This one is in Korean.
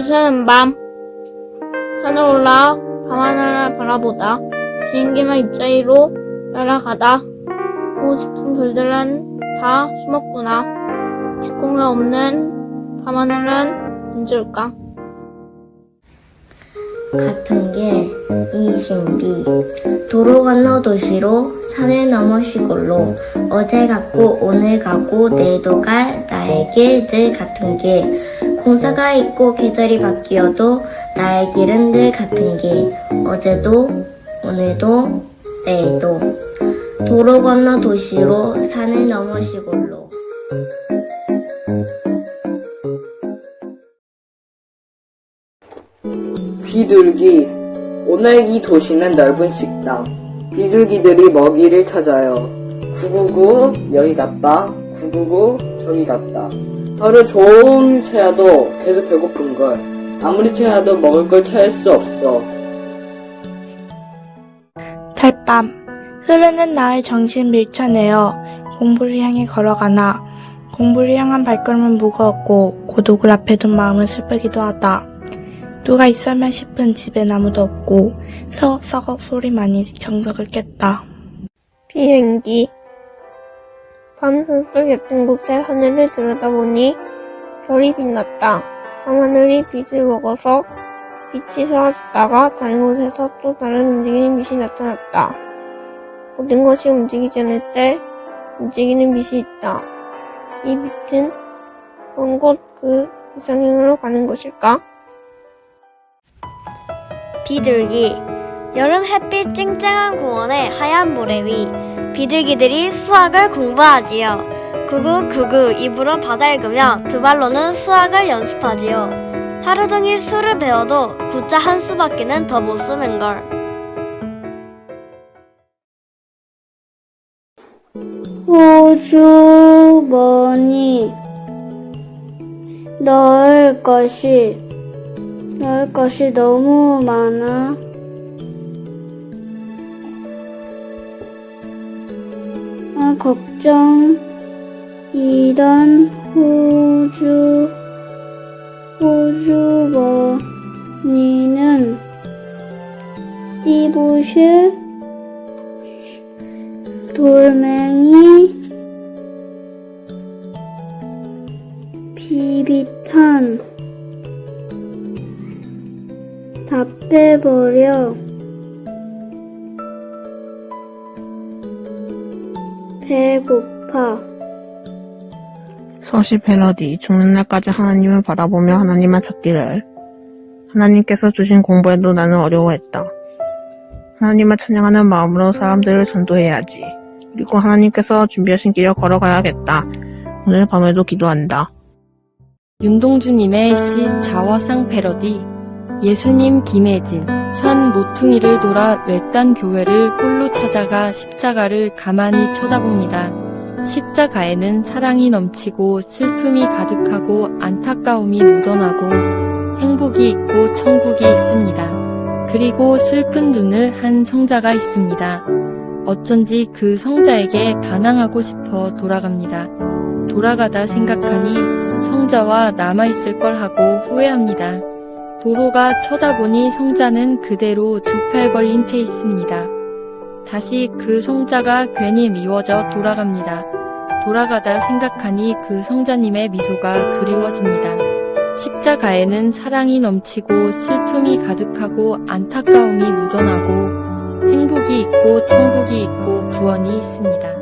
새는 밤. 산을 올라 밤하늘을 바라보다. 비행기만 입자리로 날아가다. 보고 싶은 별들은 다 숨었구나. 빛공가 없는 밤하늘은 언제일까? 같은 게 이신비 도로 건너 도시로 산을 넘어 시골로 어제 갔고 오늘 가고 내일도 갈 나에게 늘 같은 게 공사가 있고 계절이 바뀌어도 나의 길은 늘 같은 게 어제도 오늘도 내일도 도로 건너 도시로 산을 넘어 시골로 비둘기. 오늘 이 도시는 넓은 식당. 비둘기들이 먹이를 찾아요. 구구구 여기 갔다. 구구구 저기 갔다. 하루 종일 채야도 계속 배고픈 걸. 아무리 채야도 먹을 걸 찾을 수 없어. 달밤 흐르는 나의 정신 밀쳐내어 공부를 향해 걸어가나 공부를 향한 발걸음은 무거웠고 고독을 앞에 둔 마음은 슬프기도 하다. 누가 있으면 싶은 집엔 아무도 없고 서걱서걱 소리만이 정적을 깼다. 비행기. 밤 산속 옅은 곳에 하늘을 들여다보니 별이 빛났다. 밤하늘이 빛을 먹어서 빛이 사라졌다가 다른 곳에서 또 다른 움직이는 빛이 나타났다. 모든 것이 움직이지 않을 때 움직이는 빛이 있다. 이 빛은 먼 곳 그 이상향으로 가는 것일까? 비둘기 여름 햇빛 쨍쨍한 공원의 하얀 모래 위 비둘기들이 수학을 공부하지요. 구구구구 입으로 바달그며 두 발로는 수학을 연습하지요. 하루 종일 수를 배워도 구자 한 수밖에는 더 못 쓰는 걸. 호주머니 넣을 것이 넣을 것이 너무 많아. 아, 걱정. 이런 호주 호주머니는 띠부실 돌멩이 비비탄 다 빼버려 배고파 서시 패러디 죽는 날까지 하나님을 바라보며 하나님만 찾기를 하나님께서 주신 공부에도 나는 어려워했다. 하나님을 찬양하는 마음으로 사람들을 전도해야지. 그리고 하나님께서 준비하신 길을 걸어가야겠다. 오늘 밤에도 기도한다. 윤동주님의 시 자화상 패러디 예수님 김혜진 산 모퉁이를 돌아 외딴 교회를 홀로 찾아가 십자가를 가만히 쳐다봅니다. 십자가에는 사랑이 넘치고 슬픔이 가득하고 안타까움이 묻어나고 행복이 있고 천국이 있습니다. 그리고 슬픈 눈을 한 성자가 있습니다. 어쩐지 그 성자에게 반항하고 싶어 돌아갑니다. 돌아가다 생각하니 성자와 남아있을 걸 하고 후회합니다. 도로가 쳐다보니 성자는 그대로 두 팔 벌린 채 있습니다. 다시 그 성자가 괜히 미워져 돌아갑니다. 돌아가다 생각하니 그 성자님의 미소가 그리워집니다. 십자가에는 사랑이 넘치고 슬픔이 가득하고 안타까움이 묻어나고 행복이 있고 천국이 있고 구원이 있습니다.